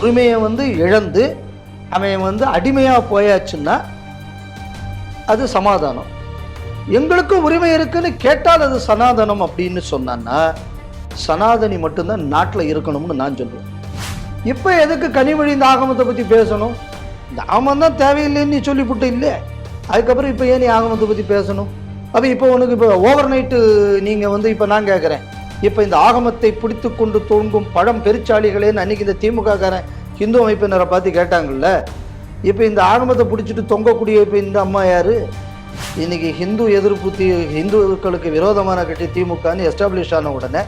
உரிமையை வந்து இழந்து அவன் வந்து அடிமையாக போயாச்சுன்னா அது சமாதானம். எங்களுக்கும் உரிமை இருக்குன்னு கேட்டால் அது சனாதனம் அப்படின்னு சொன்னான்னா சனாதனி மட்டும்தான் நாட்டில் இருக்கணும்னு நான் சொல்லுவேன் இப்போ எதுக்கு கனிமொழி இந்த ஆகமத்தை பற்றி பேசணும்? இந்த ஆகமம் தான் தேவையில்லைன்னு நீ சொல்லிவிட்டு இல்லை. அதுக்கப்புறம் இப்போ ஏன் நீ ஆகமத்தை பற்றி பேசணும்? அப்போ இப்போ உனக்கு இப்போ ஓவர் நைட்டு நீங்கள் வந்து இப்போ நான் கேட்குறேன் இப்போ இந்த ஆகமத்தை பிடித்து கொண்டு தூங்கும் பழம் பெருச்சாளிகளேன்னு அன்னைக்கு இந்த திமுககாரன் ஹிந்து அமைப்பினரை பார்த்து கேட்டாங்கல்ல? இப்போ இந்த ஆகமத்தை பிடிச்சிட்டு தொங்கக்கூடிய இப்போ இந்த அம்மா யார்? இன்னைக்கு ஹிந்து எதிர்ப்பு தி ஹிந்துக்களுக்கு விரோதமான கட்சி திமுகன்னு எஸ்டாப்ளிஷ் ஆன உடனே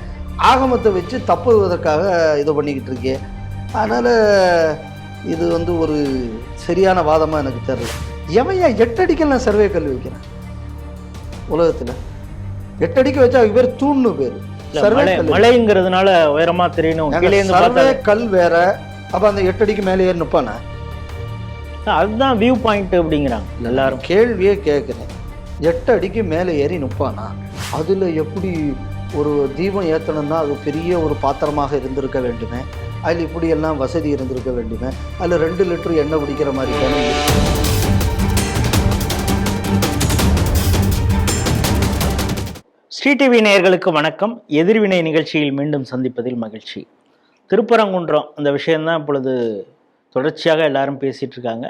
ஆகமத்தை வச்சு தப்புவதற்காக இது பண்ணிக்கிட்டு இருக்கேன் அதனால் இது வந்து ஒரு சரியான வாதமாக எனக்கு தெரியல. எவையா எட்டடிக்கல் நான் சர்வே கல்வி வைக்கிறேன்? உலகத்தில். எட்டடிக்க வச்சா அதுக்கு பேர் தூண்னு பேர். மலைங்கிறதுனால உயரமா தெரியணும் சர்வே கல் வேற அப்போ அந்த எட்டடிக்கு மேலே ஏறி நிற்பானே அதுதான் வியூ பாயிண்ட் அப்படிங்கிறாங்க எல்லாரும். கேள்வியே கேட்குறேன். எட்டு அடிக்கு மேலே ஏறி நிற்பானா அதில் எப்படி ஒரு தீபம் ஏற்றணும்னா அது பெரிய ஒரு பாத்திரமாக இருந்திருக்க வேண்டுமே? அதில் இப்படியெல்லாம் வசதி இருந்திருக்க வேண்டுமே? அதில் ரெண்டு லிட்டர் எண்ணெய் பிடிக்கிற மாதிரி தானே ஸ்ரீ டிவி நேயர்களுக்கு வணக்கம். எதிர்வினை நிகழ்ச்சியில் மீண்டும் சந்திப்பதில் மகிழ்ச்சி. திருப்பரங்குன்றம் அந்த விஷயந்தான் இப்பொழுது தொடர்ச்சியாக எல்லாரும் பேசிகிட்டு இருக்காங்க.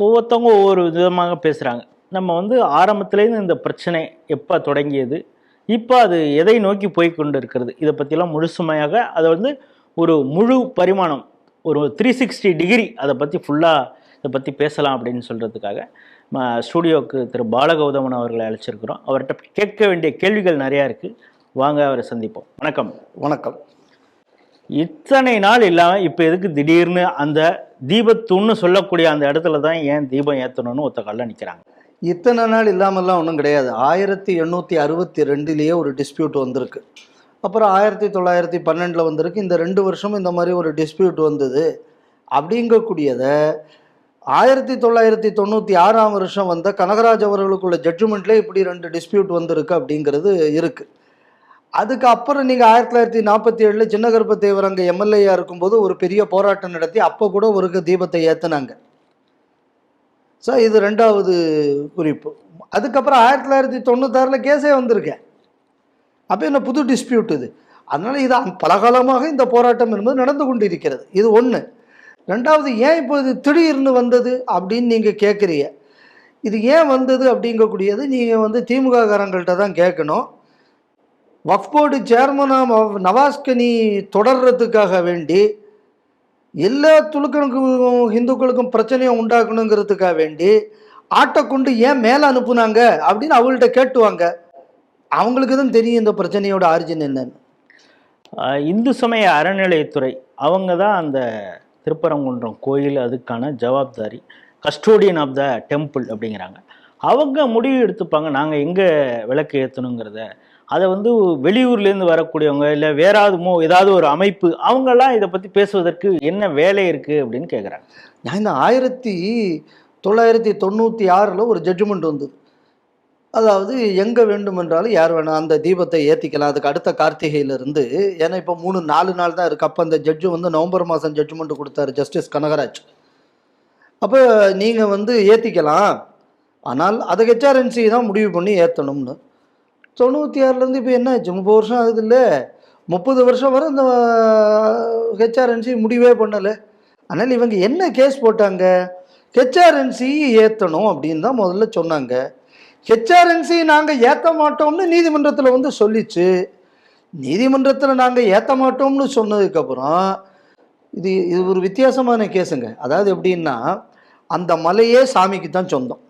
ஒவ்வொருத்தவங்க ஒவ்வொரு விதமாக பேசுகிறாங்க நம்ம வந்து ஆரம்பத்துலேருந்து இந்த பிரச்சனை எப்போ தொடங்கியது இப்போ அது எதை நோக்கி போய் கொண்டு இருக்கிறது இதை பற்றிலாம் முழுசுமையாக அதை வந்து ஒரு முழு பரிமாணம் ஒரு த்ரீ சிக்ஸ்டி டிகிரி அதை பற்றி ஃபுல்லாக இதை பற்றி பேசலாம் அப்படின்னு சொல்கிறதுக்காக ஸ்டூடியோவுக்கு திரு பாலகௌதமன் அவர்களை அழைச்சிருக்கிறோம். அவர்கிட்ட கேட்க வேண்டிய கேள்விகள் நிறையா இருக்குது வாங்க அவரை சந்திப்போம். வணக்கம். வணக்கம். இத்தனை நாள் இல்லாமல் இப்போ எதுக்கு திடீர்னு அந்த தீபத்துன்னு சொல்லக்கூடிய அந்த இடத்துல தான் ஏன் தீபம் ஏற்றணும்னு ஒத்த கல்ல நிற்கிறாங்க இத்தனை நாள் இல்லாமல்லாம் ஒன்றும் கிடையாது. ஆயிரத்தி எண்ணூற்றி அறுபத்தி ரெண்டுலேயே ஒரு டிஸ்பியூட் வந்திருக்கு. அப்புறம் ஆயிரத்தி தொள்ளாயிரத்தி பன்னெண்டில் வந்திருக்கு. இந்த ரெண்டு வருஷமும் இந்த மாதிரி ஒரு டிஸ்பியூட் வந்தது. அப்படிங்கக்கூடியதை ஆயிரத்தி தொள்ளாயிரத்தி தொண்ணூற்றி ஆறாம் வருஷம் வந்த கனகராஜ் அவர்களுக்குள்ள ஜட்ஜ்மெண்ட்லேயே இப்படி ரெண்டு டிஸ்பியூட் வந்திருக்கு அப்படிங்கிறது இருக்குது அதுக்கு அப்புறம் நீங்கள் ஆயிரத்தி தொள்ளாயிரத்தி நாற்பத்தி ஏழில் சின்ன கருப்பத்தேவர் அங்கே எம்எல்ஏயாக இருக்கும்போது ஒரு பெரிய போராட்டம் நடத்தி அப்போ கூட ஒரு தீபத்தை ஏற்றுனாங்க ஸோ இது ரெண்டாவது குறிப்பு. அதுக்கப்புறம் ஆயிரத்தி தொள்ளாயிரத்தி தொண்ணூத்தாறில் கேஸே வந்திருக்கேன். அப்போ என்ன புது டிஸ்பியூட் இது. அதனால் இது பலகாலமாக இந்த போராட்டம் என்பது நடந்து கொண்டு இருக்கிறது இது ஒன்று ரெண்டாவது ஏன் இப்போ இது திடீர்னு வந்தது அப்படின்னு நீங்கள் கேட்குறீங்க. இது ஏன் வந்தது அப்படிங்கக்கூடியது நீங்கள் வந்து திமுககாரங்கள்கிட்ட தான் கேட்கணும். வக்ஃப் போர்டு சேர்மனாக நவாஸ்கனி தொடர்றதுக்காக வேண்டி எல்லா துலுக்கனுக்கும் இந்துக்களுக்கும் பிரச்சனையை உண்டாக்கணுங்கிறதுக்காக வேண்டி ஆட்டை கொண்டு ஏன் மேலே அனுப்புனாங்க அப்படின்னு அவங்கள்ட்ட கேட்டுவாங்க. அவங்களுக்கு தான் தெரியும் இந்த பிரச்சனையோட ஆரிஜின் என்னன்னு. இந்து சமய அறநிலையத்துறை அவங்க தான் அந்த திருப்பரங்குன்றம் கோயில் அதுக்கான ஜவாப்தாரி கஸ்டோடியன் ஆஃப் த டெம்பிள் அப்படிங்கிறாங்க. அவங்க முடிவு எடுத்துப்பாங்க நாங்கள் எங்கே விளக்கு ஏற்றணுங்கிறத அதை வந்து வெளியூர்லேருந்து வரக்கூடியவங்க இல்லை வேறாவது மோ ஏதாவது ஒரு அமைப்பு அவங்கெல்லாம் இதை பற்றி பேசுவதற்கு என்ன வேலை இருக்குது அப்படின்னு கேட்குறாங்க நான் இந்த ஆயிரத்தி தொள்ளாயிரத்தி தொண்ணூற்றி ஆறில் ஒரு ஜட்ஜ்மெண்ட் வந்தது. அதாவது எங்கே வேண்டுமென்றாலும் யார் வேணாம் அந்த தீபத்தை ஏற்றிக்கலாம் அதுக்கு அடுத்த கார்த்திகையிலிருந்து ஏன்னா இப்போ மூணு நாலு நாள் தான் இருக்குது அப்போ அந்த ஜட்ஜு வந்து நவம்பர் மாதம் ஜட்ஜ்மெண்ட் கொடுத்தாரு ஜஸ்டிஸ் கனகராஜ். அப்போ நீங்கள் வந்து ஏற்றிக்கலாம் ஆனால் அதை ஹெச்ஆர்என்சி தான் முடிவு பண்ணி ஏற்றணும்னு தொண்ணூற்றி ஆறுலேருந்து இப்போ என்ன ஆச்சு? முப்பது வருஷம் ஆகுது இல்லை. முப்பது வருஷம் வரை இந்த ஹெச்ஆர்என்சி முடிவே பண்ணலை. அதனால் இவங்க என்ன கேஸ் போட்டாங்க? ஹெச்ஆர்என்சி ஏற்றணும் அப்படின்னு தான் முதல்ல சொன்னாங்க. ஹெச்ஆர்என்சி நாங்கள் ஏற்ற மாட்டோம்னு நீதிமன்றத்தில் வந்து சொல்லிச்சு. நீதிமன்றத்தில் நாங்கள் ஏற்ற மாட்டோம்னு சொன்னதுக்கப்புறம் இது இது ஒரு வித்தியாசமான கேஸுங்க. அதாவது எப்படின்னா அந்த மலையே சாமிக்கு தான் சொந்தம்.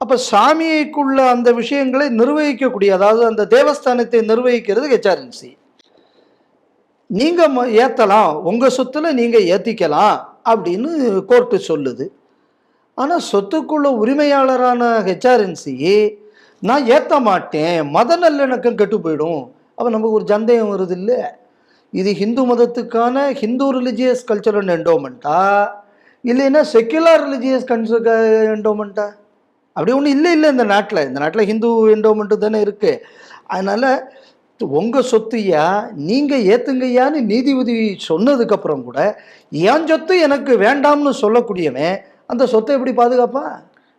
அப்போ சாமிக்குள்ள அந்த விஷயங்களை நிர்வகிக்கக்கூடிய அதாவது அந்த தேவஸ்தானத்தை நிர்வகிக்கிறது ஹெச்ஆர்என்சி நீங்கள் ஏற்றலாம் உங்கள் சொத்தில் நீங்கள் ஏற்றிக்கலாம் அப்படின்னு கோர்ட்டு சொல்லுது. ஆனால் சொத்துக்குள்ள உரிமையாளரான ஹெச்ஆர்என்சி நான் ஏற்ற மாட்டேன் மத நல்லிணக்கம் கெட்டு போயிடும். அப்போ நமக்கு ஒரு சந்தேகம் வருது இல்லை? இது ஹிந்து மதத்துக்கான ஹிந்து ரிலிஜியஸ் கல்ச்சரல் என்டோமெண்ட்டா இல்லைன்னா செக்குலர் ரிலிஜியஸ் கன்ச என்டோமெண்ட்டா அப்படி ஒன்றும் இல்லை இல்லை இந்த நாட்டில். இந்த நாட்டில் ஹிந்து என்டோமெண்ட்டு தானே இருக்குது அதனால் உங்கள் சொத்துயா நீங்கள் ஏற்றுங்கய்யான்னு நீதிபதி சொன்னதுக்கப்புறம் கூட என் சொத்து எனக்கு வேண்டாம்னு சொல்லக்கூடியவன் அந்த சொத்தை எப்படி பாதுகாப்பா?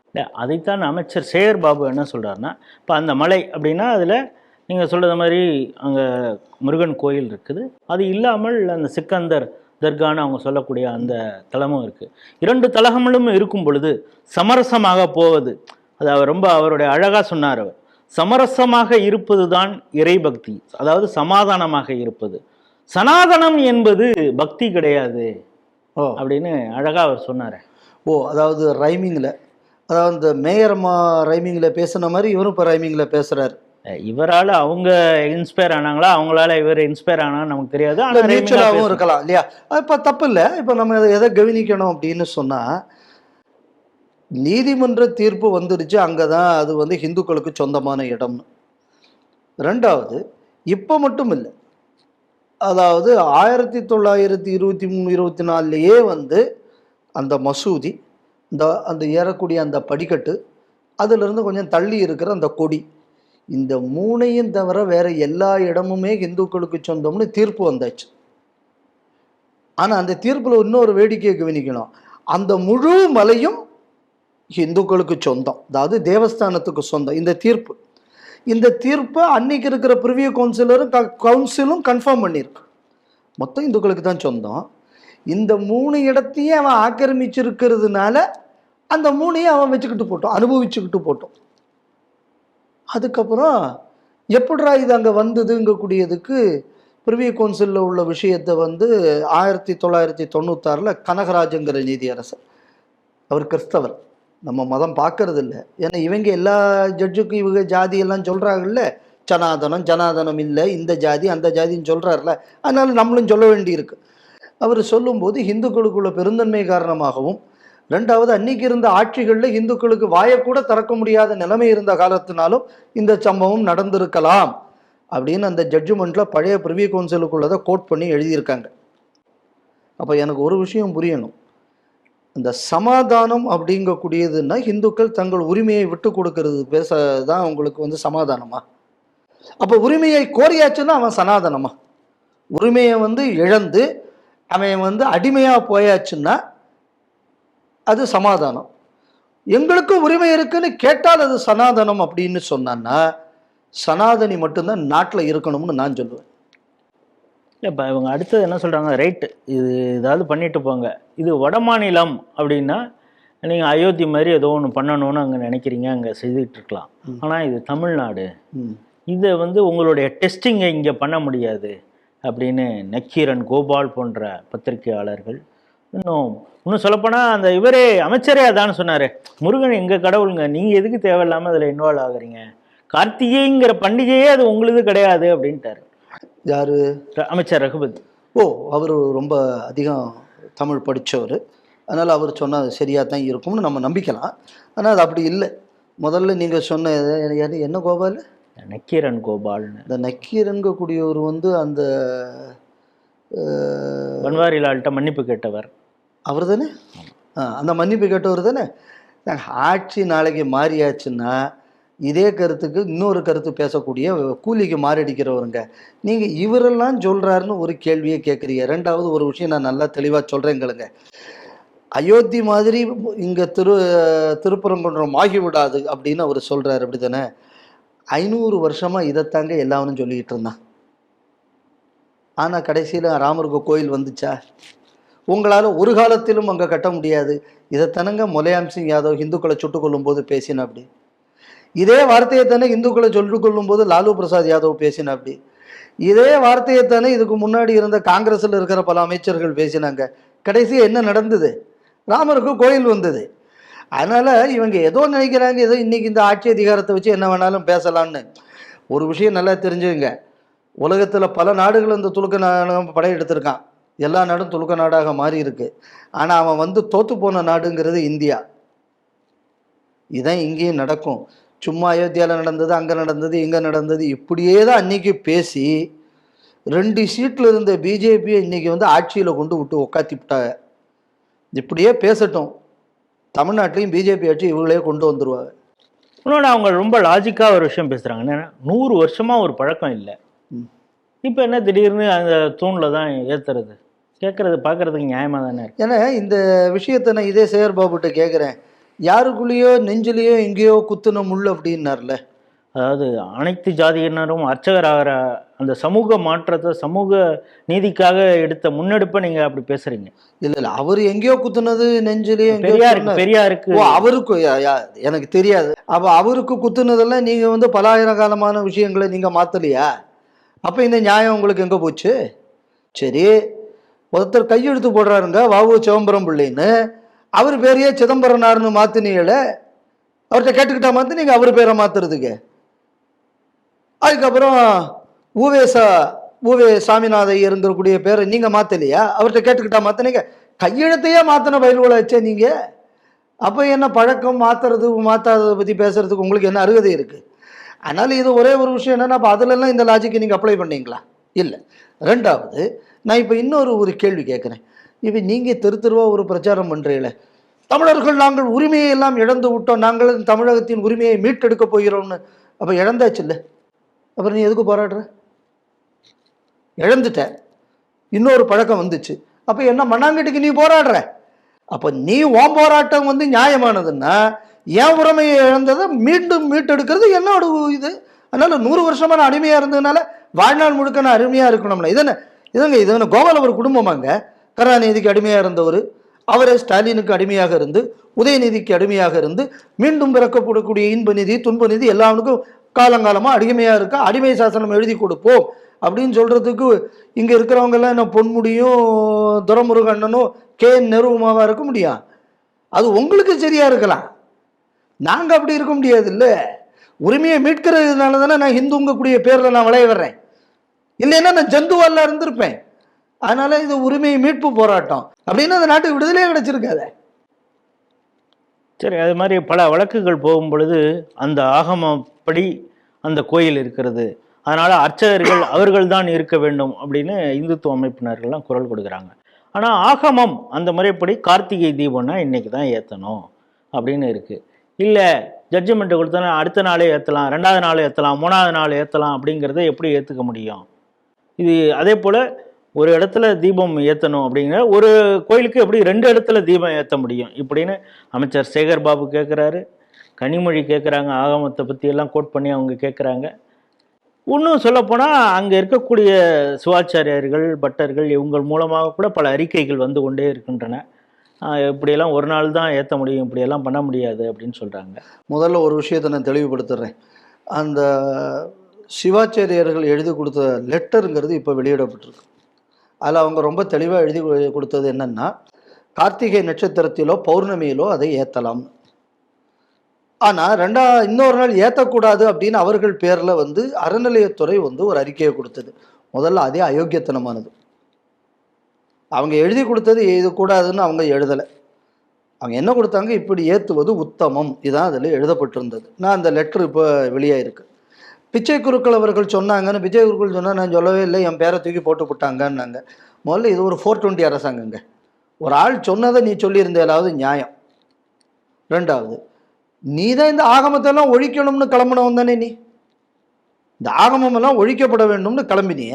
இல்லை அதைத்தான் அமைச்சர் சேகர் பாபு என்ன சொல்றாருன்னா இப்போ அந்த மலை அப்படின்னா அதில் நீங்கள் சொல்றது மாதிரி அங்கே முருகன் கோயில் இருக்குது. அது இல்லாமல் அந்த சிக்கந்தர் தர்கான்னு அவங்க சொல்லக்கூடிய அந்த தலமும் இருக்குது இரண்டு தலகங்களும் இருக்கும் பொழுது சமரசமாக போவது அது அவர் ரொம்ப அவருடைய அழகாக சொன்னார் அவர். சமரசமாக இருப்பது தான் இறைபக்தி அதாவது சமாதானமாக இருப்பது. சனாதனம் என்பது பக்தி கிடையாது ஓ. அப்படின்னு அழகாக அவர் சொன்னார். ஓ அதாவது ரைமிங்கில். அதாவது இந்த மேயரம்மா ரைமிங்கில் பேசுன மாதிரி இவரும் இப்போ ரைமிங்கில் பேசுகிறாரு இவரால் அவங்க இன்ஸ்பயர் ஆனாங்களா? அவங்களால இவர் இன்ஸ்பயர் ஆனா நமக்கு தெரியாது. ஆனா rhyming ஆ மியூச்சுவலாகவும் பேச- இருக்கலாம் இல்லையா? இப்போ தப்பு இல்லை. இப்போ நம்ம எதை கவனிக்கணும் அப்படின்னு சொன்னால் நீதிமன்ற தீர்ப்பு வந்துடுச்சு அங்கே தான் அது வந்து ஹிந்துக்களுக்கு சொந்தமான இடம்னு. ரெண்டாவது இப்போ மட்டும் இல்லை. அதாவது ஆயிரத்தி தொள்ளாயிரத்தி இருபத்தி மூணு இருபத்தி நாலுலேயே வந்து அந்த மசூதி இந்த அந்த ஏறக்கூடிய அந்த படிக்கட்டு அதிலிருந்து கொஞ்சம் தள்ளி இருக்கிற அந்த கொடி. இந்த மூணையும் தவிர வேற எல்லா இடமுமே இந்துக்களுக்கு சொந்தம்னு தீர்ப்பு வந்தாச்சு. ஆனால் அந்த தீர்ப்பில் இன்னொரு வேடிக்கையை கவனிக்கணும். அந்த முழு மலையும் இந்துக்களுக்கு சொந்தம். அதாவது தேவஸ்தானத்துக்கு சொந்தம். இந்த தீர்ப்பு. இந்த தீர்ப்பை அன்னைக்கு இருக்கிற பிரிவிய கவுன்சிலரும் கவுன்சிலும் கன்ஃபார்ம் பண்ணியிருக்கு. மொத்தம் இந்துக்களுக்கு தான் சொந்தம். இந்த மூணு இடத்தையும் அவன் ஆக்கிரமிச்சிருக்கிறதுனால அந்த மூணையும் அவன் வச்சுக்கிட்டு போட்டோம் அனுபவிச்சுக்கிட்டு போட்டோம் அதுக்கப்புறம் எப்படா இது அங்கே வந்ததுங்கக்கூடியதுக்கு பிரிவி கவுன்சிலில் உள்ள விஷயத்தை வந்து ஆயிரத்தி தொள்ளாயிரத்தி தொண்ணூத்தாறில் கனகராஜங்கிற நீதியரசர் அவர் கிறிஸ்தவர். நம்ம மதம் பார்க்கறது இல்லை ஏன்னா இவங்க எல்லா ஜட்ஜுக்கும் இவங்க ஜாதி எல்லாம் சொல்கிறாங்கல்ல சனாதனம் ஜனாதனம் இல்லை இந்த ஜாதி அந்த ஜாதின்னு சொல்கிறாருல அதனால நம்மளும் சொல்ல வேண்டியிருக்கு. அவர் சொல்லும்போது இந்துக்களுக்குள்ள பெருந்தன்மை காரணமாகவும் ரெண்டாவது அன்னைக்கு இருந்த ஆட்சிகளில் இந்துக்களுக்கு வாயக்கூட திறக்க முடியாத நிலைமை இருந்த காலத்தினாலும் இந்த சம்பவம் நடந்திருக்கலாம் அப்படின்னு அந்த ஜட்ஜ்மெண்ட்டில் பழைய பிரிவி கவுன்சிலுக்குள்ளதை கோட் பண்ணி எழுதியிருக்காங்க. அப்போ எனக்கு ஒரு விஷயம் புரியணும். இந்த சமாதானம் அப்படிங்கக்கூடியதுன்னா இந்துக்கள் தங்கள் உரிமையை விட்டு கொடுக்கறது பேச தான் அவங்களுக்கு வந்து சமாதானமா? அப்போ உரிமையை கோரியாச்சுன்னா அவன் சனாதனமா? உரிமையை வந்து இழந்து அவன் வந்து அடிமையாக போயாச்சுன்னா அது சமாதானம். எங்களுக்கு உரிமை இருக்குன்னு கேட்டால் அது சனாதனம் அப்படின்னு சொன்னான்னா சனாதனி மட்டும்தான் நாட்டில் இருக்கணும்னு நான் சொல்லுவேன். இல்ல இப்போ இவங்க அடுத்தது என்ன சொல்றாங்க? ரைட்டு. இது ஏதாவது பண்ணிட்டு போங்க. இது வட மாநிலம் அப்படின்னா நீங்கள் அயோத்தி மாதிரி ஏதோ ஒன்று பண்ணணும்னு அங்கே நினைக்கிறீங்க அங்கே செய்துட்டு இருக்கலாம். ஆனால் இது தமிழ்நாடு. இதை வந்து உங்களுடைய டெஸ்டிங்கை இங்கே பண்ண முடியாது. அப்படின்னு நக்கீரன் கோபால் போன்ற பத்திரிகையாளர்கள் இன்னும் இன்னும் சொல்லப்போனால் அந்த இவரே அமைச்சரே அதான் சொன்னார். முருகன் எங்கள் கடவுளுங்க நீங்கள் எதுக்கு தேவையில்லாமல் அதில் இன்வால்வ் ஆகுறீங்க? கார்த்திகைங்கிற பண்டிகையே அது உங்களுது கிடையாது அப்படின்ட்டாரு. யாரு? அமைச்சர் ரகுபதி. ஓ அவர் ரொம்ப அதிகம் தமிழ் படித்தவர் அதனால் அவர் சொன்னால் சரியாக தான் இருக்கும்னு நம்ம நம்பிக்கலாம். ஆனால் அது அப்படி இல்லை. முதல்ல நீங்கள் சொன்ன என்ன கோபால்? நக்கீரன் கோபால்னு. இந்த நக்கீரன்கக்கூடியவர் வந்து அந்த பன்வாரிலால்கிட்ட மன்னிப்பு கேட்டவர். அவர் தானே அந்த மன்னிப்பு கேட்டவர் தானே ஆட்சி நாளைக்கு மாறியாச்சுன்னா இதே கருத்துக்கு இன்னொரு கருத்து பேசக்கூடிய கூலிக்கு மாரடிக்கிறவருங்க நீங்கள் இவரெல்லாம் சொல்கிறாருன்னு ஒரு கேள்வியை கேட்குறீங்க ரெண்டாவது ஒரு விஷயம் நான் நல்லா தெளிவாக சொல்கிறேங்களுங்க அயோத்தி மாதிரி இங்கே திரு திருப்பரங்குன்றம் ஆகிவிடாது அப்படின்னு அவர் சொல்கிறார் அப்படி தானே ஐநூறு வருஷமாக இதைத்தாங்க எல்லாரும் சொல்லிக்கிட்டு இருந்தான். ஆனால் கடைசியில் ராமருக்கு கோயில் வந்துச்சா? உங்களால் ஒரு காலத்திலும் அங்கே கட்ட முடியாது. இதைத்தனங்க முலையாம் சிங் யாதவ் இந்துக்களை சுட்டுக் கொள்ளும்போது பேசின அப்படி இதே வார்த்தையை தானே இந்துக்களை சொல்லிக் கொள்ளும்போது லாலு பிரசாத் யாதவ் பேசின அப்படி இதே வார்த்தையை தானே இதுக்கு முன்னாடி இருந்த காங்கிரஸில் இருக்கிற பல அமைச்சர்கள் பேசினாங்க. கடைசியாக என்ன நடந்தது? ராமருக்கு கோயில் வந்தது. அதனால் இவங்க ஏதோ நினைக்கிறாங்க ஏதோ இன்றைக்கி இந்த ஆட்சி அதிகாரத்தை வச்சு என்ன வேணாலும் பேசலான்னு ஒரு விஷயம் நல்லா தெரிஞ்சுங்க உலகத்தில் பல நாடுகள் இந்த துலுக்க நாடகம் படையெடுத்திருக்கான் எல்லா நாடும் துலுக்க நாடாக மாறி இருக்கு. ஆனால் அவன் வந்து தோற்று போன நாடுங்கிறது இந்தியா. இதான் இங்கேயும் நடக்கும். சும்மா அயோத்தியாவில் நடந்தது அங்கே நடந்தது இங்கே நடந்தது இப்படியே தான் அன்னைக்கு பேசி ரெண்டு சீட்டில் இருந்த பிஜேபியை இன்னைக்கு வந்து ஆட்சியில் கொண்டு விட்டு உக்காத்தி விட்டாங்க இப்படியே பேசட்டும். தமிழ்நாட்டிலையும் பிஜேபி ஆட்சி இவங்களே கொண்டு வந்துருவாங்க. இன்னொன்று அவங்க ரொம்ப லாஜிக்காக ஒரு விஷயம் பேசுகிறாங்க என்னன்னா நூறு வருஷமாக ஒரு பழக்கம் இல்லை. இப்போ என்ன திடீர்னு அந்த தூணில் தான் ஏற்றுறது கேட்குறது பார்க்குறதுக்கு நியாயமாக தானே ஏன்னா இந்த விஷயத்தை நான் இதே சேகர் பாபுட்ட கேட்குறேன் யாருக்குள்ளேயோ நெஞ்சிலேயோ எங்கேயோ குத்துன முள் அப்படின்னார்ல. அதாவது அனைத்து ஜாதியினரும் அர்ச்சகராகிற அந்த சமூக மாற்றத்தை சமூக நீதிக்காக எடுத்த முன்னெடுப்பை நீங்கள் அப்படி பேசுகிறீங்க இல்ல இல்ல. அவர் எங்கேயோ குத்துனது நெஞ்சிலேயோ பெரியாருக்கு. பெரியாருக்கு. அவருக்கு எனக்கு தெரியாது. அப்ப அவருக்கு குத்துனதெல்லாம் நீங்க வந்து பலாயிரம் காலமான விஷயங்களை நீங்க மாத்தலையா? அப்ப இந்த நியாயம் உங்களுக்கு எங்க போச்சு? சரி ஒருத்தர் கையெழுத்து போடுறாருங்க வாவு சிதம்பரம் பிள்ளைன்னு. அவர் பேரையே சிதம்பரனார்னு மாத்தினீங்கள அவர்கிட்ட கேட்டுக்கிட்டா மாத்து நீங்க அவர் பேரை மாத்துறதுக்கு. அதுக்கப்புறம் ஊவேசா ஊவே சாமிநாத ஐயருங்கக்கூடிய பேரை நீங்கள் மாற்றலையா அவர்கிட்ட கேட்டுக்கிட்டா மாற்றினீங்க கையெழுத்தையே மாற்றின பயில்களை வச்சே நீங்கள் அப்போ என்ன பழக்கம் மாத்துறது மாற்றாததை பற்றி பேசுகிறதுக்கு உங்களுக்கு என்ன அருகதை இருக்குது அதனால் இது ஒரே ஒரு விஷயம் என்னென்னா அப்போ அதிலெல்லாம் இந்த லாஜிக்கை நீங்கள் அப்ளை பண்ணீங்களா? இல்லை. ரெண்டாவது நான் இப்போ இன்னொரு ஒரு கேள்வி கேட்குறேன் இப்போ நீங்கள் தெரு தெருவா ஒரு பிரச்சாரம் பண்ணுறீங்களே தமிழர்கள் நாங்கள் உரிமையை எல்லாம் இழந்து விட்டோம். நாங்கள் தமிழகத்தின் உரிமையை மீட்டெடுக்க போகிறோம்னு. அப்போ இழந்தாச்சு இல்லை அப்புறம் நீ எதுக்கு போராடுற? இழந்துட்ட. இன்னொரு பழக்கம் வந்துச்சு. அப்போ என்ன மண்ணாங்கட்டுக்கு நீ போராடுற? அப்போ நீ ஓம் போராட்டம் வந்து நியாயமானதுன்னா என் உரிமையை இழந்ததை மீண்டும் மீட்டெடுக்கிறது என்னோட இது. அதனால் நூறு வருஷமாக நான் அடிமையாக இருந்ததுனால வாழ்நாள் முழுக்க நான் அருமையாக இருக்கணும்ல. இதென்ன இதுங்க இது என்ன கோபால ஒரு குடும்பமாங்க. கருணாநிதிக்கு அடிமையாக இருந்தவர். அவரே ஸ்டாலினுக்கு அடிமையாக இருந்து உதயநிதிக்கு அடிமையாக இருந்து மீண்டும் பிறக்கப்படக்கூடிய இன்ப நிதி துன்ப நிதி எல்லாருக்கும் காலங்காலமாக அடிமையாக இருக்க? அடிமை சாசனம் எழுதி கொடுப்போம். அப்படின்னு சொல்கிறதுக்கு இங்கே இருக்கிறவங்கெல்லாம் என்ன பொன்முடியும் துரமுருகண்ணனும் கே நெருவுமாவாக இருக்க முடியும்? அது உங்களுக்கு சரியாக இருக்கலாம். நாங்கள் அப்படி இருக்க முடியாது இல்லை உரிமையை மீட்கிறதுனால தானே நான் ஹிந்துங்கக்கூடிய பேரில் நான் விளைய வர்றேன். இல்லைன்னா நான் ஜந்துவால இருந்திருப்பேன். அதனால இது உரிமையை மீட்பு போராட்டம். அப்படின்னா அந்த நாட்டுக்கு விடுதலையே கிடைச்சிருக்காத. சரி அது மாதிரி பல வழக்குகள் போகும் பொழுது அந்த படி அந்த கோயில் இருக்கிறது. அதனால் அர்ச்சகர்கள் அவர்கள் தான் இருக்க வேண்டும் அப்படின்னு இந்துத்துவ அமைப்பினர்கள்லாம் குரல் கொடுக்குறாங்க. ஆனால் ஆகமம் அந்த முறைப்படி கார்த்திகை தீபம்னா இன்றைக்கி தான் ஏற்றணும் அப்படின்னு இருக்குது இல்லை ஜட்ஜ்மெண்ட்டு கொடுத்தோன்னா அடுத்த நாளே ஏற்றலாம் ரெண்டாவது நாள் ஏற்றலாம் மூணாவது நாள் ஏற்றலாம் அப்படிங்கிறத எப்படி ஏற்றுக்க முடியும்? இது அதே போல் ஒரு இடத்துல தீபம் ஏற்றணும் அப்படிங்கிற ஒரு கோயிலுக்கு எப்படி ரெண்டு இடத்துல தீபம் ஏற்ற முடியும்? இப்படின்னு அமைச்சர் சேகர் பாபு கேட்குறாரு கனிமொழி கேட்குறாங்க ஆகமத்தை பற்றியெல்லாம் கோட் பண்ணி அவங்க கேட்குறாங்க இன்னும் சொல்லப்போனால் அங்கே இருக்கக்கூடிய சிவாச்சாரியார்கள் பட்டர்கள் இவங்கள் மூலமாக கூட பல அறிக்கைகள் வந்து கொண்டே இருக்கின்றன. இப்படியெல்லாம் ஒரு நாள் தான் ஏற்ற முடியும் இப்படியெல்லாம் பண்ண முடியாது அப்படின்னு சொல்கிறாங்க முதல்ல ஒரு விஷயத்தை நான் தெளிவுபடுத்துறேன். அந்த சிவாச்சாரியர்கள் எழுதி கொடுத்த லெட்டருங்கிறது இப்போ வெளியிடப்பட்டிருக்கு. அதில் அவங்க ரொம்ப தெளிவாக எழுதி கொடுத்தது என்னென்னா கார்த்திகை நட்சத்திரத்திலோ பௌர்ணமியிலோ அதை ஏற்றலாம் ஆனால் ரெண்டா இன்னொரு நாள் ஏற்றக்கூடாது அப்படின்னு அவர்கள் பேரில் வந்து அறநிலையத்துறை வந்து ஒரு அறிக்கையை கொடுத்தது. முதல்ல அதே அயோக்கியத்தனமானது. அவங்க எழுதி கொடுத்தது இது கூடாதுன்னு அவங்க எழுதலை. அவங்க என்ன கொடுத்தாங்க? இப்படி ஏற்றுவது உத்தமம். இதான் அதில் எழுதப்பட்டிருந்தது. நான் அந்த லெட்ரு இப்போ வெளியாயிருக்கு பிச்சை குருக்கள் அவர்கள் சொன்னாங்கன்னு பிச்சை குருக்கள் சொன்னால் நான் சொல்லவே இல்லை என் பேரை தூக்கி போட்டு விட்டாங்கன்னாங்க. முதல்ல இது ஒரு ஃபோர் டுவெண்ட்டி அரசாங்கங்க. ஒரு ஆள் சொன்னதை நீ சொல்லியிருந்த ஏதாவது நியாயம். ரெண்டாவது நீ தான் இந்த ஆகமத்தெல்லாம் ஒழிக்கணும்னு கிளம்பினவன் தானே நீ? இந்த ஆகமமெல்லாம் ஒழிக்கப்பட வேண்டும்னு கிளம்பினிய.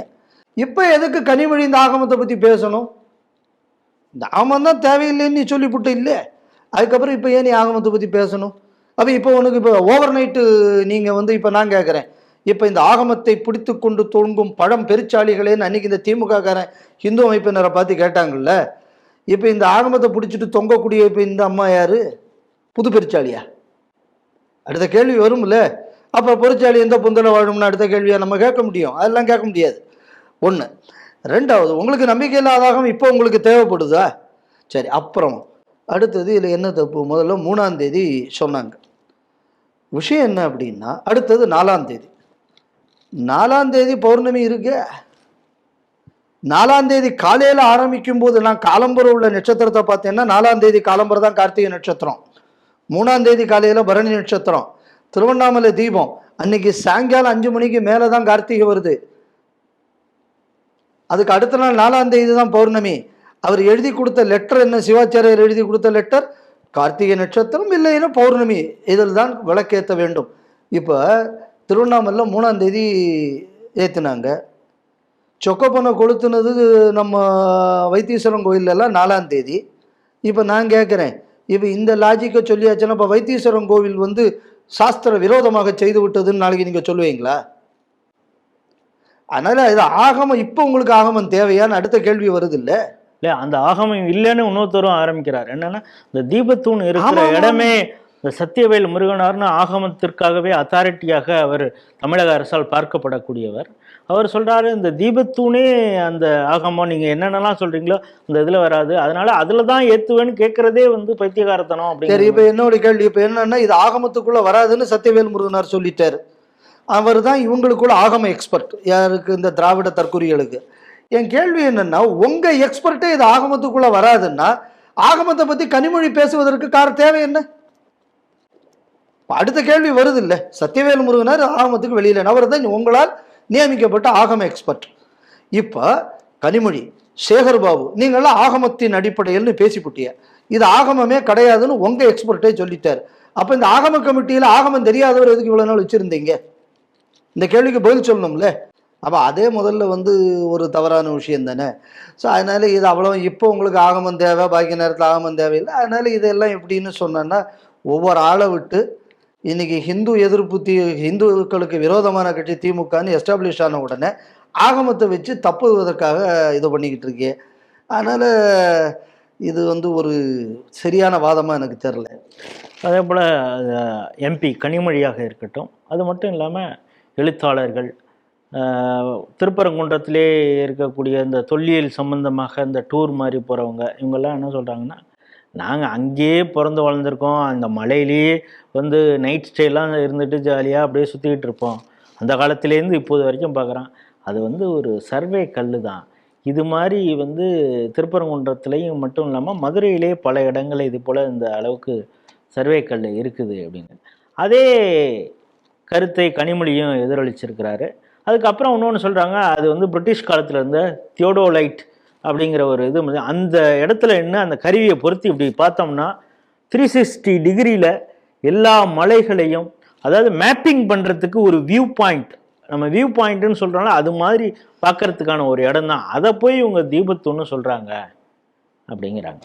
இப்போ எதுக்கு கனிமொழி இந்த ஆகமத்தை பற்றி பேசணும்? இந்த ஆகமம் தான் தேவையில்லைன்னு நீ சொல்லிவிட்டு இல்லை. அதுக்கப்புறம் இப்போ ஏன் நீ ஆகமத்தை பற்றி பேசணும்? அப்போ இப்போ உனக்கு இப்போ ஓவர் நைட்டு நீங்கள் வந்து இப்போ நான் கேட்குறேன் இப்போ இந்த ஆகமத்தை பிடித்து கொண்டு தொங்கும் பழம் பெருச்சாளிகளேன்னு அன்றைக்கி இந்த திமுககாரன் ஹிந்து அமைப்பினரை பார்த்து கேட்டாங்கல்ல? இப்போ இந்த ஆகமத்தை பிடிச்சிட்டு தொங்கக்கூடிய இப்போ இந்த அம்மா யார்? புது பெருச்சாளியா? அடுத்த கேள்வி வரும்ல? அப்போ பொறிச்சாளி எந்த புந்தலை வாழும்னு அடுத்த கேள்வியை நம்ம கேட்க முடியும். அதெல்லாம் கேட்க முடியாது. ஒன்று ரெண்டாவது உங்களுக்கு நம்பிக்கை இல்லாதாகவும் இப்போ உங்களுக்கு தேவைப்படுதா? சரி அப்புறம். அடுத்தது இதில் என்ன தப்பு? முதல்ல மூணாம் தேதி சொன்னாங்க. விஷயம் என்ன அப்படின்னா அடுத்தது நாலாம் தேதி. நாலாம் தேதி பௌர்ணமி இருக்கு. நாலாம் தேதி காலையில் ஆரம்பிக்கும் போது நான் காலம்பரம் உள்ள நட்சத்திரத்தை பார்த்தேன்னா நாலாம் தேதி காலம்பரம் தான் கார்த்திகை நட்சத்திரம். மூணாம் தேதி காலையில் பரணி நட்சத்திரம். திருவண்ணாமலை தீபம். அன்னைக்கு சாயங்காலம் அஞ்சு மணிக்கு மேலே தான் கார்த்திகை வருது. அதுக்கு அடுத்த நாள் நாலாம் தேதி தான் பௌர்ணமி. அவர் எழுதி கொடுத்த லெட்டர் என்ன? சிவாச்சாரியர் எழுதி கொடுத்த லெட்டர் கார்த்திகை நட்சத்திரம் இல்லைன்னா பௌர்ணமி. இதில் தான் விளக்கேற்ற வேண்டும். இப்போ திருவண்ணாமலையில் மூணாம் தேதி ஏற்றினாங்க சொக்கப்பனை கொளுத்துனது நம்ம வைத்தீஸ்வரன் கோயிலெல்லாம் நாலாம் தேதி. இப்போ நான் கேட்குறேன் இப்போ இந்த லாஜிக்கை சொல்லியாச்சுன்னா இப்போ வைத்தீஸ்வரன் கோவில் வந்து சாஸ்திர விரோதமாக செய்து விட்டதுன்னு நாளைக்கு நீங்கள் சொல்லுவீங்களா? அதனால இது ஆகமம் இப்போ உங்களுக்கு ஆகமம் தேவையான்னு அடுத்த கேள்வி வருது இல்ல இல்ல அந்த ஆகமம் இல்லைன்னு இன்னொருத்தரும் ஆரம்பிக்கிறார். என்னன்னா இந்த தீபத்தூண் இருக்கிற. இடமே இந்த சத்தியவேல் முருகனார்னு ஆகமத்திற்காகவே அத்தாரிட்டியாக அவர் தமிழக அரசால் பார்க்கப்படக்கூடியவர். அவர் சொல்றாரு இந்த தீபத்தூணே அந்த ஆகமம் நீங்க என்னென்னலாம் சொல்றீங்களோ அந்த இதுல வராது. அதனால அதுல தான் ஏத்துவேன்னு கேட்கறதே வந்து பைத்தியகாரத்தனம் சரி அப்படிங்கிற இப்போ என்னோட கேள்வி இப்போ என்னன்னா இது ஆகமத்துக்குள்ள வராதுன்னு சத்தியவேல் முருகனார் சொல்லிட்டாரு. அவர் தான் இவங்களுக்குள்ள ஆகம எக்ஸ்பர்ட் யாருக்கு? இந்த திராவிட தற்குறிகளுக்கு என் கேள்வி என்னன்னா உங்க எக்ஸ்பர்ட்டே இது ஆகமத்துக்குள்ள வராதுன்னா ஆகமத்தை பத்தி கனிமொழி பேசுவதற்கு கார தேவை என்ன? அடுத்த கேள்வி வருது இல்லை சத்தியவேல் முருகனார் ஆகமத்துக்கு வெளியில். அவர் தான் உங்களால் நியமிக்கப்பட்ட ஆகம எக்ஸ்பர்ட் இப்போ கனிமொழி சேகர் பாபு நீங்களாம் ஆகமத்தின் அடிப்படையில்னு பேசிப்புட்டிய. இது ஆகமமே கிடையாதுன்னு உங்கள் எக்ஸ்பர்ட்டே சொல்லிட்டார். அப்போ இந்த ஆகம கமிட்டியில் ஆகமம் தெரியாதவர் எதுக்கு இவ்வளோ நாள் வச்சிருந்தீங்க? இந்த கேள்விக்கு பதில் சொல்லணும்ல? அப்போ அதே முதல்ல வந்து ஒரு தவறான விஷயம் தானே. ஸோ அதனால் இது அவ்வளோ இப்போ உங்களுக்கு ஆகமம் தேவை பாக்கி நேரத்தில் ஆகமம் தேவையில்லை. அதனால் இதெல்லாம் எப்படின்னு சொன்னேன்னா ஒவ்வொரு ஆளை விட்டு இன்னைக்கு ஹிந்து எதிர்ப்பு தீ ஹிந்துக்களுக்கு விரோதமான கட்சி திமுகன்னு எஸ்டாப்ளிஷ் ஆன உடனே ஆகமத்தை வச்சு தப்புவதற்காக இது பண்ணிக்கிட்டு இருக்கே. அதனால் இது வந்து ஒரு சரியான வாதமாக எனக்கு தெரில அதே போல் எம்பி கனிமொழியாக இருக்கட்டும் அது மட்டும் இல்லாமல் எழுத்தாளர்கள் திருப்பரங்குன்றத்திலே இருக்கக்கூடிய இந்த தொல்லியல் சம்பந்தமாக இந்த டூர் மாதிரி போகிறவங்க இவங்கெல்லாம் என்ன சொல்கிறாங்கன்னா நாங்கள் அங்கேயே பிறந்து வளர்ந்துருக்கோம் அந்த மலையிலேயே வந்து நைட் ஸ்டேலாம் இருந்துட்டு ஜாலியாக அப்படியே சுற்றிக்கிட்டு இருப்போம். அந்த காலத்துலேருந்து இப்போது வரைக்கும் பார்க்குறான் அது வந்து ஒரு சர்வே கல் தான் இது மாதிரி வந்து திருப்பரங்குன்றத்துலேயும் மட்டும் இல்லாமல் மதுரையிலே பல இடங்களில் இது போல் இந்த அளவுக்கு சர்வே கல் இருக்குது அப்படின்னு. அதே கருத்தை கனிமொழியும் எதிரொலிச்சிருக்கிறாரு. அதுக்கப்புறம் இன்னொன்று சொல்கிறாங்க அது வந்து பிரிட்டிஷ் காலத்தில் இருந்த தியோடோலைட் அப்படிங்கிற ஒரு இது அந்த இடத்துல என்ன அந்த கருவியை பொருத்தி இப்படி பார்த்தோம்னா த்ரீ சிக்ஸ்டி டிகிரியில் எல்லா மலைகளையும் அதாவது மேப்பிங் பண்ணுறதுக்கு ஒரு வியூ பாயிண்ட் நம்ம வியூ பாயிண்ட்டுன்னு சொல்கிறோம்ல அது மாதிரி பார்க்கறதுக்கான ஒரு இடம் தான் அதை போய் இவங்க தீபத்துன்னு சொல்கிறாங்க அப்படிங்கிறாங்க.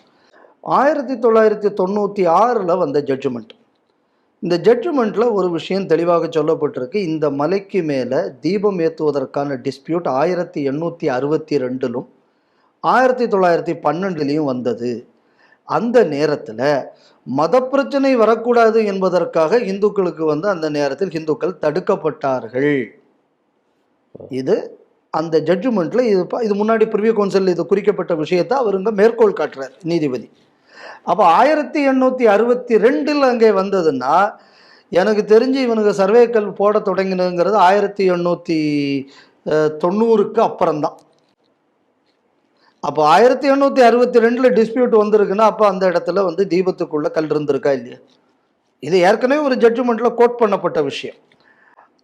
ஆயிரத்தி தொள்ளாயிரத்தி தொண்ணூற்றி ஆறில் வந்த ஜட்ஜ்மெண்ட் இந்த ஜட்ஜ்மெண்ட்டில் ஒரு விஷயம் தெளிவாக சொல்லப்பட்டிருக்கு. இந்த மலைக்கு மேலே தீபம் ஏற்றுவதற்கான டிஸ்பியூட் ஆயிரத்தி எண்ணூற்றி அறுபத்தி ரெண்டிலும் ஆயிரத்தி தொள்ளாயிரத்தி பன்னெண்டுலேயும் வந்தது. அந்த நேரத்தில் மத பிரச்சனை வரக்கூடாது என்பதற்காக இந்துக்களுக்கு வந்து அந்த நேரத்தில் இந்துக்கள் தடுக்கப்பட்டார்கள். இது அந்த ஜட்ஜ்மெண்ட்ல இது இது முன்னாடி பிரிவிய கவுன்சில் இது குறிக்கப்பட்ட விஷயத்தை அவருங்க மேற்கோள் காட்டுறார் நீதிபதி. அப்போ ஆயிரத்தி எண்ணூற்றி அறுபத்தி ரெண்டில் அங்கே வந்ததுன்னா எனக்கு தெரிஞ்சு இவனுக்கு சர்வேக்கள் போட தொடங்கினதுங்கிறது ஆயிரத்தி எண்ணூற்றி தொண்ணூறுக்கு அப்புறம்தான். அப்போ ஆயிரத்தி எண்ணூற்றி அறுபத்தி ரெண்டில் டிஸ்பியூட் வந்திருக்குன்னா அப்போ அந்த இடத்துல வந்து தீபத்துக்குள்ளே கல் இருந்திருக்கா இல்லையா? இது ஏற்கனவே ஒரு ஜட்ஜ்மெண்ட்டில் கோட் பண்ணப்பட்ட விஷயம்.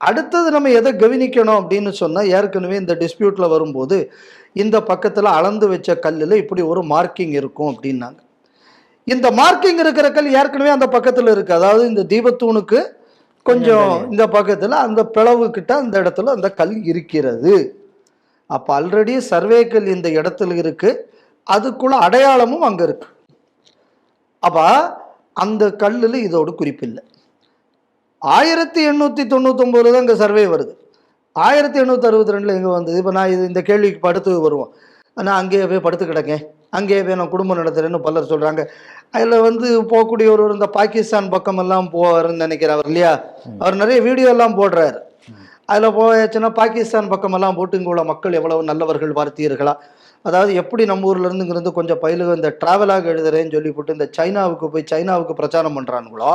அடுத்தது நம்ம எதை கவனிக்கணும் அப்படின்னு சொன்னால் ஏற்கனவே இந்த டிஸ்பியூட்டில் வரும்போது இந்த பக்கத்தில் அளந்து வச்ச கல்லில் இப்படி ஒரு மார்க்கிங் இருக்கும் அப்படின்னாங்க. இந்த மார்க்கிங் இருக்கிற கல் ஏற்கனவே அந்த பக்கத்தில் இருக்கு. அதாவது இந்த தீபத்தூணுக்கு கொஞ்சம் இந்த பக்கத்தில் அந்த பிளவு கிட்ட அந்த இடத்துல அந்த கல் இருக்கிறது. அப்போ ஆல்ரெடி சர்வே கல் இந்த இடத்துல இருக்கு. அதுக்குள்ள அடையாளமும் அங்கே இருக்கு. அப்போ அந்த கல்லில் இதோட குறிப்பில்லை. ஆயிரத்தி எண்ணூற்றி தொண்ணூத்தொம்பதுல தான் இங்கே சர்வே வருது. ஆயிரத்தி எண்ணூற்றி அறுபத்தி ரெண்டில் எங்கே வந்தது? இப்போ நான் இது இந்த கேள்விக்கு படுத்து வருவோம். நான் அங்கேயே போய் படுத்து கிடக்கேன். அங்கேயே போய் நான் குடும்பம் நடத்துறேன்னு பலர் சொல்கிறாங்க அதில் வந்து போகக்கூடிய ஒரு இந்த பாகிஸ்தான் பக்கமெல்லாம் போவாருன்னு நினைக்கிறவர் இல்லையா? அவர் நிறைய வீடியோ எல்லாம் போடுறாரு. அதில் போயாச்சுன்னா பாகிஸ்தான் பக்கமெல்லாம் போட்டு இங்கே உள்ள மக்கள் எவ்வளவு நல்லவர்கள் பார்த்தீர்களா அதாவது எப்படி நம்ம ஊர்ல இருந்து இங்கிருந்து கொஞ்சம் பயிலுக இந்த டிராவலாக எழுதுறேன்னு சொல்லி போட்டு இந்த சைனாவுக்கு போய் சைனாவுக்கு பிரச்சாரம் பண்ணுறானுங்களோ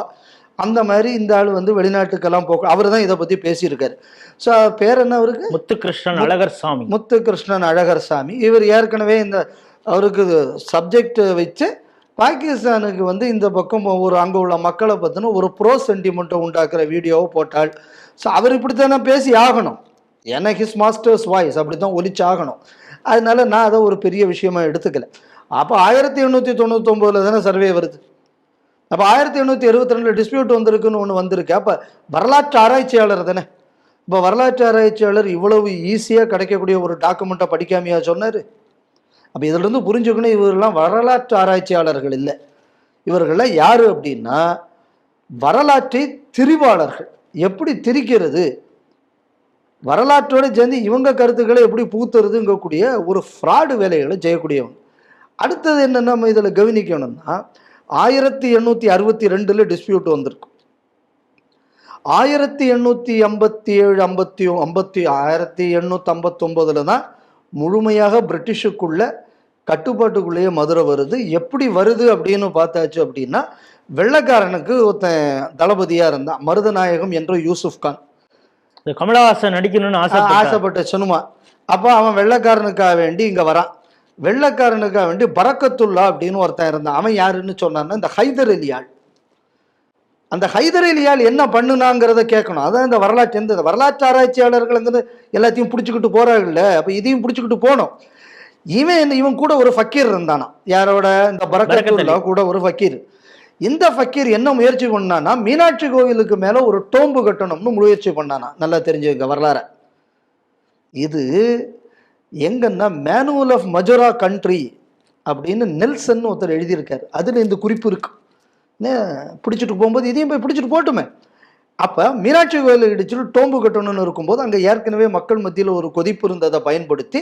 அந்த மாதிரி இந்த ஆள் வந்து வெளிநாட்டுக்கெல்லாம் போக அவர் தான் இதை பற்றி பேசியிருக்காரு. ஸோ பேர் என்ன அவருக்கு? முத்துகிருஷ்ணன் அழகர் சாமி முத்துகிருஷ்ணன் அழகர் சாமி இவர் ஏற்கனவே இந்த அவருக்கு சப்ஜெக்ட் வச்சு பாகிஸ்தானுக்கு வந்து இந்த பக்கம் ஒரு அங்கே உள்ள மக்களை பற்றின ஒரு ப்ரோ சென்டிமெண்ட்டை உண்டாக்குற வீடியோவை போட்டால் ஸோ அவர் இப்படித்தானே பேசி ஆகணும். ஏன்னா ஹிஸ் மாஸ்டர்ஸ் வாய்ஸ் அப்படி தான் ஒலிச்சாகணும். அதனால நான் அதை ஒரு பெரிய விஷயமா எடுத்துக்கல. அப்போ ஆயிரத்தி எண்ணூற்றி தொண்ணூத்தொம்போதில் தானே சர்வே வருது. அப்போ ஆயிரத்தி எண்ணூற்றி எழுபத்தி ரெண்டில் டிஸ்பியூட் வந்திருக்குன்னு ஒன்று வந்திருக்கு. அப்போ வரலாற்று ஆராய்ச்சியாளர் தானே. இப்போ வரலாற்று ஆராய்ச்சியாளர் இவ்வளவு ஈஸியாக கிடைக்கக்கூடிய ஒரு டாக்குமெண்ட்டை படிக்காமையா சொன்னார். அப்போ இதிலிருந்து புரிஞ்சுக்கணும் இவரெல்லாம் வரலாற்று ஆராய்ச்சியாளர்கள் இல்லை. இவர்கள்லாம் யார் அப்படின்னா வரலாற்றை திரிவாளர்கள். எப்படி திரிக்கிறது? வரலாற்றோட சேர்ந்து இவங்க கருத்துக்களை எப்படி பூத்துறதுங்கக்கூடிய ஒரு ஃப்ராடு வேலைகளை செய்யக்கூடியவங்க அடுத்தது என்ன நம்ம இதில் கவனிக்கணும்னா ஆயிரத்தி எண்ணூற்றி அறுபத்தி ரெண்டில் டிஸ்பியூட் வந்திருக்கு. ஆயிரத்தி எண்ணூற்றி ஐம்பத்தி ஏழு ஐம்பத்தி ஐம்பத்தி ஆயிரத்தி எண்ணூற்றி ஐம்பத்தொம்போதில் தான் முழுமையாக பிரிட்டிஷுக்குள்ள கட்டுப்பாட்டுக்குள்ளேயே மதுரை வருது. எப்படி வருது அப்படின்னு பார்த்தாச்சு அப்படின்னா வெள்ளைக்காரனுக்கு ஒருத்தன் தளபதியாக இருந்தான். மருதநாயகம் என்ற யூசுப் கான். கமலஹாசன் நடிக்கணும்னு ஆசை ஆசைப்பட்ட சினிமா. அப்போ அவன் வெள்ளைக்காரனுக்காக வேண்டி இங்கே வரான். வெள்ளைக்காரனுக்காக வேண்டி பரக்கத்துல்லா அப்படின்னு ஒருத்தன் இருந்தான். அவன் யாருன்னு சொன்னான்னா இந்த ஹைதர் அலியாள் அந்த ஹைதர் அலியால் என்ன பண்ணுனாங்கிறத கேட்கணும். அதான் இந்த வரலாற்று எந்த வரலாற்று ஆராய்ச்சியாளர்கள்ங்கிறது எல்லாத்தையும் பிடிச்சிக்கிட்டு போறாங்கல்ல. அப்போ இதையும் பிடிச்சிக்கிட்டு போகணும். இவன் இவன் கூட ஒரு ஃபக்கீர் இருந்தானா யாரோட? இந்த பரக்கத்துல்லா கூட ஒரு ஃபக்கீர். இந்த ஃபக்கீர் என்ன முயற்சி பண்ணானா மீனாட்சி கோவிலுக்கு மேலே ஒரு டோம்பு கட்டணும்னு முயற்சி பண்ணானா. நல்லா தெரிஞ்சுக்க வரலாறு. இது எங்கன்னா மேனுவல் ஆஃப் மஜோரா கண்ட்ரி அப்படின்னு நெல்சன் ஒருத்தர் எழுதியிருக்காரு. அதில் இந்த குறிப்பு இருக்கு. பிடிச்சிட்டு போகும்போது இதையும் போய் பிடிச்சிட்டு போட்டுமே. அப்போ மீனாட்சி கோயிலை இடிச்சுட்டு டோம்பு கட்டணும்னு இருக்கும்போது அங்கே ஏற்கனவே மக்கள் மத்தியில் ஒரு கொதிப்பு இருந்ததை பயன்படுத்தி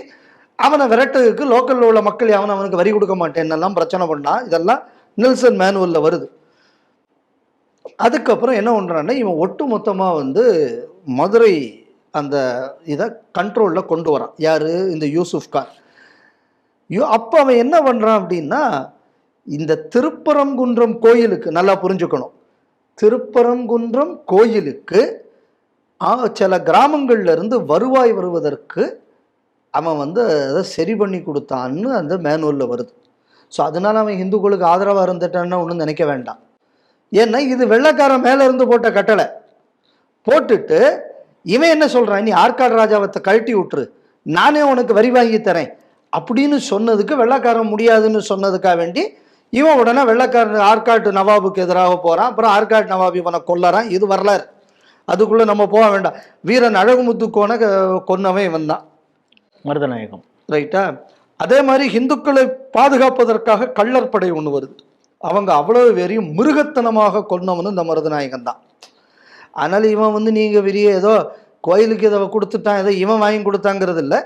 அவனை விரட்டுறதுக்கு லோக்கலில் உள்ள மக்கள் அவன் அவனுக்கு வரி கொடுக்க மாட்டேன்னெல்லாம் பிரச்சனை பண்ணான் இதெல்லாம் நெல்சன் மேனுவலில் வருது. அதுக்கப்புறம் என்ன பண்ணுறான்னா இவன் ஒட்டு மொத்தமாக வந்து மதுரை அந்த இதை கண்ட்ரோலில் கொண்டு வரான். யார்? இந்த யூசுஃப் கான். யூ அப்போ அவன் என்ன பண்ணுறான் அப்படின்னா இந்த திருப்பரங்குன்றம் கோயிலுக்கு நல்லா புரிஞ்சுக்கணும். திருப்பரங்குன்றம் கோயிலுக்கு சில கிராமங்கள்லேருந்து வருவாய் வருவதற்கு அவன் வந்து அதை சரி பண்ணி கொடுத்தான்னு அந்த மேனுவலில் வருது. ஸோ அதனால அவன் இந்துக்களுக்கு ஆதரவாக இருந்துட்டான்னு ஒன்றும் நினைக்க வேண்டாம். ஏன்னா இது வெள்ளைக்காரன் மேலே இருந்து போட்ட கட்டளை. போட்டுட்டு இவன் என்ன சொல்றான்? நீ ஆற்காடு ராஜாவத்தை கழட்டி விட்டுரு. நானே உனக்கு வரி வாங்கி தரேன். அப்படின்னு சொன்னதுக்கு வெள்ளைக்காரன் முடியாதுன்னு சொன்னதுக்காக வேண்டி இவன் உடனே வெள்ளைக்காரன் ஆற்காட்டு நவாபுக்கு எதிராக போறான். அப்புறம் ஆற்காட்டு நவாப் இவனை கொல்லறான். இது வரலாறு. அதுக்குள்ள நம்ம போக வேண்டாம். வீரன் அழகுமுத்து கோனை கொன்னவன் இவன் தான் மருதநாயகம். ரைட்டா? அதே மாதிரி ஹிந்துக்களை பாதுகாப்பதற்காக கள்ளர் படை ஒன்று வருது. அவங்க அவ்வளவு பேரையும் மிருகத்தனமாக கொண்டவனு இந்த மருதநாயகன் தான். அதனால் இவன் வந்து நீங்கள் விரிய ஏதோ கோயிலுக்கு இதை கொடுத்துட்டான் ஏதோ இவன் வாங்கி கொடுத்தாங்கிறது இல்லை.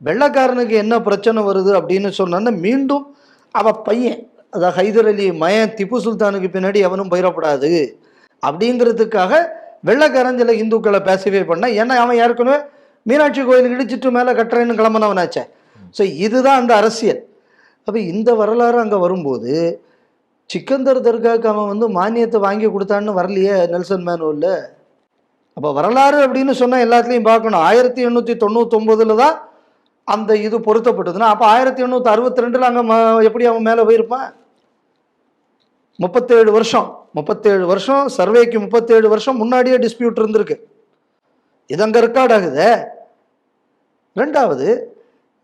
வெள்ளைக்காரனுக்கு என்ன பிரச்சனை வருது அப்படின்னு சொன்னா மீண்டும் அவ பையன் அதாவது ஹைதர் அலி மயன் திப்பு சுல்தானுக்கு பின்னாடி எவனும் பயிரப்படாது அப்படிங்கிறதுக்காக வெள்ளக்காரன் சில இந்துக்களை பேசிஃபை பண்ண ஏன்னா அவன் ஏற்கனவே மீனாட்சி கோயில் இடிச்சிட்டு மேலே கட்டுறேன்னு கிளம்பினவனாச்சே. ஸோ இதுதான் அந்த அரசியல். அப்போ இந்த வரலாறு அங்கே வரும்போது சிக்கந்தர் தர்காவுக்கு அவன் வந்து மானியத்தை வாங்கி கொடுத்தான்னு வரலையே நெல்சன் மேனுவல்ல அப்போ வரலாறு அப்படின்னு சொன்னால் எல்லாத்துலேயும் பார்க்கணும். ஆயிரத்தி எண்ணூற்றி தொண்ணூத்தொம்போதில் தான் அந்த இது பொருத்தப்பட்டதுன்னா அப்போ ஆயிரத்தி எண்ணூற்றி அறுபத்தி ரெண்டில் அங்கே ம எப்படி அவன் மேலே போயிருப்பான்? முப்பத்தேழு வருஷம். முப்பத்தேழு வருஷம் சர்வேக்கு முப்பத்தேழு வருஷம் முன்னாடியே டிஸ்பியூட் இருந்திருக்கு. இது அங்கே ரெக்கார்ட் ஆகுதே. ரெண்டாவது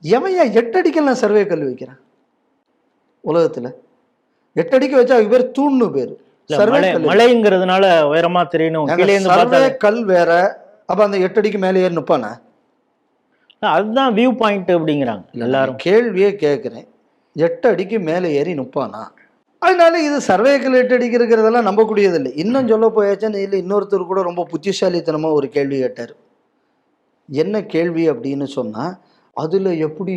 எவையா எட்டடிக்கெல்லாம் சர்வே கல் வைக்கிறான்? உலகத்தில். எட்டடிக்கு வச்சா அதுக்கு பேர் தூண்னு பேர். மலைங்கிறதுனால உயரமா தெரியணும் சர்வே கல் வேற அப்ப அந்த எட்டடிக்கு மேலே ஏறி நிப்பானே? அதுதான் வியூ பாயிண்ட் அப்படிங்கிறாங்க எல்லாரும். கேள்வியே கேட்குறேன். எட்டு அடிக்கு மேலே ஏறி நிப்பானா? அதனால இது சர்வே கல் எட்டு அடிக்கு இருக்கிறதெல்லாம் நம்பக்கூடியதில்லை. இன்னும் சொல்ல போயாச்சுன்னு இல்லை இன்னொருத்தர் கூட ரொம்ப புத்திசாலித்தனமாக ஒரு கேள்வி கேட்டார். என்ன கேள்வி அப்படின்னு சொன்னால் அதில் எப்படி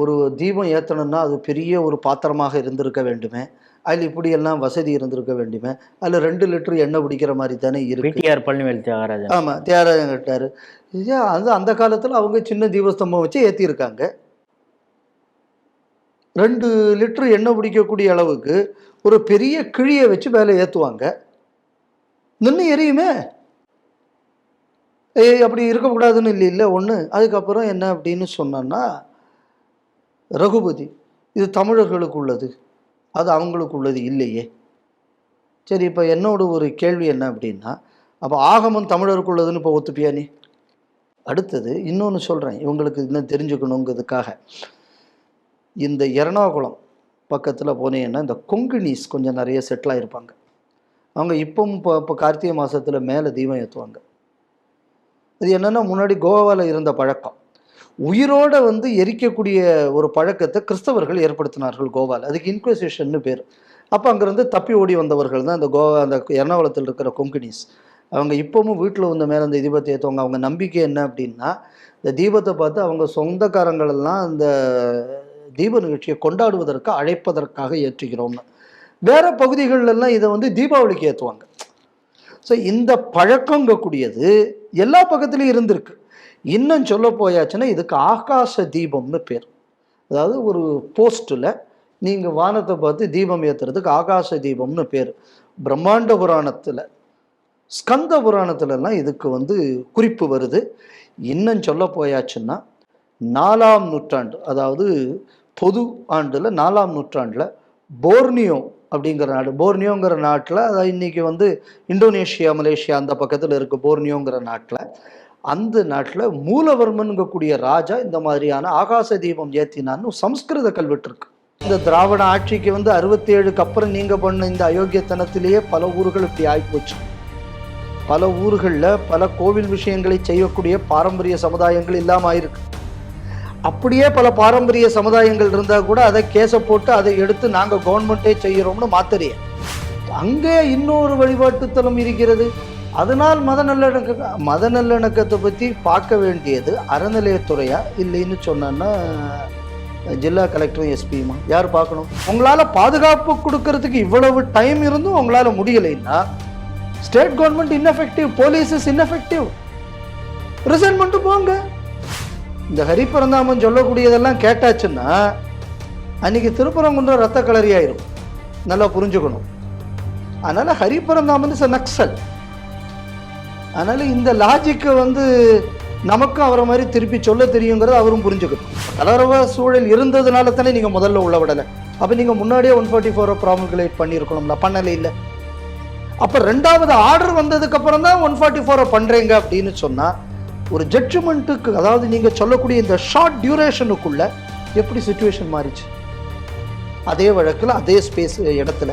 ஒரு தீபம் ஏற்றணும்னா அது பெரிய ஒரு பாத்திரமாக இருந்திருக்க வேண்டுமே? அதில் இப்படியெல்லாம் வசதி இருந்திருக்க வேண்டுமே? அதில் ரெண்டு லிட்டர் எண்ணெய் பிடிக்கிற மாதிரி தானே இருக்கு. பிடிஆர் பழனிவேல் தியாகராஜன். ஆமாம் தியாகராஜன் கட்டார். இது அது அந்த காலத்தில் அவங்க சின்ன தீபஸ்தம்பம் வச்சு ஏற்றிருக்காங்க ரெண்டு லிட்டர் எண்ணெய் பிடிக்கக்கூடிய அளவுக்கு ஒரு பெரிய கிழியை வச்சு மேலே ஏற்றுவாங்க நின்று எரியுமே? ஏய் அப்படி இருக்கக்கூடாதுன்னு இல்லை இல்லை ஒன்று அதுக்கப்புறம் என்ன அப்படின்னு சொன்னோன்னா ரகுபதி இது தமிழர்களுக்கு உள்ளது. அது அவங்களுக்கு உள்ளது இல்லையே. சரி இப்போ என்னோட ஒரு கேள்வி என்ன அப்படின்னா அப்போ ஆகமம் தமிழருக்கு உள்ளதுன்னு இப்போ ஒத்துப்பியா நீ? அடுத்தது இன்னொன்று சொல்கிறேன் இவங்களுக்கு இன்னும் தெரிஞ்சுக்கணுங்கிறதுக்காக. இந்த எர்ணாகுளம் பக்கத்தில் போனீங்கன்னா இந்த கொங்குனீஸ் கொஞ்சம் நிறைய செட்டில் ஆகிருப்பாங்க அவங்க இப்பவும் இப்போ இப்போ கார்த்திகை மாதத்தில் மேலே தீபம் ஏற்றுவாங்க அது என்னென்னா முன்னாடி கோவாவில் இருந்த பழக்கம். உயிரோட வந்து எரிக்கக்கூடிய ஒரு பழக்கத்தை கிறிஸ்தவர்கள் ஏற்படுத்தினார்கள் கோவால். அதுக்கு இன்குவசிஷன்னு பேர். அப்போ அங்கேருந்து தப்பி ஓடி வந்தவர்கள் தான் அந்த கோவா அந்த எர்ணாகுளத்தில் இருக்கிற கொங்கினிஸ். அவங்க இப்போவும் வீட்டில் வந்த மேலே அந்த தீபத்தை ஏற்றுவாங்க அவங்க நம்பிக்கை என்ன அப்படின்னா இந்த தீபத்தை பார்த்து அவங்க சொந்தக்காரங்களெல்லாம் அந்த தீப நிகழ்ச்சியை கொண்டாடுவதற்கு அழைப்பதற்காக ஏற்றுகிறோம்னு. வேறு பகுதிகளிலெல்லாம் இதை வந்து தீபாவளிக்கு ஏற்றுவாங்க ஸோ இந்த பழக்கங்கக்கூடியது எல்லா பக்கத்துலேயும் இருந்திருக்கு. இன்னும் சொல்ல போயாச்சுன்னா இதுக்கு ஆகாச தீபம்னு பேர். அதாவது ஒரு போஸ்ட்டில் நீங்கள் வானத்தை பார்த்து தீபம் ஏற்றுறதுக்கு ஆகாச தீபம்னு பேர். பிரம்மாண்ட புராணத்தில் ஸ்கந்த புராணத்துலலாம் இதுக்கு வந்து குறிப்பு வருது. இன்னும் சொல்ல போயாச்சுன்னா நாலாம் நூற்றாண்டு அதாவது பொது ஆண்டில் நாலாம் நூற்றாண்டில் போர்னியோ அப்படிங்கிற நாடு. போர்னியோங்கிற நாட்டில் அதாவது இன்னைக்கு வந்து இந்தோனேஷியா மலேசியா அந்த பக்கத்தில் இருக்க போர்னியோங்கிற நாட்டில். அந்த நாட்டில் மூலவர்மன்கக்கூடிய ராஜா இந்த மாதிரியான ஆகாச தீபம் ஏற்றினான்னு சம்ஸ்கிருத கல்வெட்டு இருக்கு இந்த திராவிட ஆட்சிக்கு வந்து அறுபத்தி ஏழுக்கு அப்புறம் நீங்கள் பண்ண இந்த அயோக்கியத்தனத்திலேயே பல ஊர்கள் இப்படி ஆகிப்போச்சு பல ஊர்களில் பல கோவில் விஷயங்களை செய்யக்கூடிய பாரம்பரிய சமுதாயங்கள் இல்லாமல் ஆயிருக்கு. அப்படியே பல பாரம்பரிய சமுதாயங்கள் இருந்தால் கூட அதை கேஸை போட்டு அதை எடுத்து நாங்கள் கவர்மெண்ட்டே செய்கிறோம்னு மாத்தறிய அங்கே இன்னொரு வழிபாட்டுத்தலம் இருக்கிறது. அதனால் மத நல்லிணக்க மத நல்லிணக்கத்தை பற்றி பார்க்க வேண்டியது அறநிலையத்துறையா இல்லைன்னு சொன்னேன்னா ஜில்லா கலெக்டரும் எஸ்பியுமா? யார் பார்க்கணும்? உங்களால் பாதுகாப்பு கொடுக்கறதுக்கு இவ்வளவு டைம் இருந்தும் உங்களால் முடியலைன்னா state government ineffective police is ineffective. Resign பண்ணிட்டு போங்க. இந்த ஹரிபரந்தாமன் சொல்லக்கூடியதெல்லாம் கேட்டாச்சுன்னா அன்னைக்கு திருப்பரங்குன்றம் ரத்த கலரி ஆயிரும் நல்லா புரிஞ்சுக்கணும். அதனால ஹரிபரந்தாமன் இஸ் நக்சல். அதனால இந்த லாஜிக்கை வந்து நமக்கும் அவரை மாதிரி திருப்பி சொல்ல தெரியுங்கிறத அவரும் புரிஞ்சுக்கணும். கலரவ சூழல் இருந்ததுனால தானே நீங்கள் முதல்ல உள்ள விடலை. அப்போ நீங்கள் முன்னாடியே ஒன் ஃபார்ட்டி ஃபோரை ப்ராமுகுலேட் பண்ணியிருக்கணும்ல பண்ணலை இல்லை. அப்போ ரெண்டாவது ஆர்டர் வந்ததுக்கப்புறம் தான் ஒன் ஃபார்ட்டி ஃபோரை பண்ணுறீங்க அப்படின்னு சொன்னால் ஒரு ஜட்ஜ்மெண்ட்டுக்கு அதாவது நீங்கள் சொல்லக்கூடிய இந்த ஷார்ட் டியூரேஷனுக்குள்ள எப்படி சுச்சுவேஷன் மாறிச்சு? அதே வழக்கில் அதே ஸ்பேஸ் இடத்துல.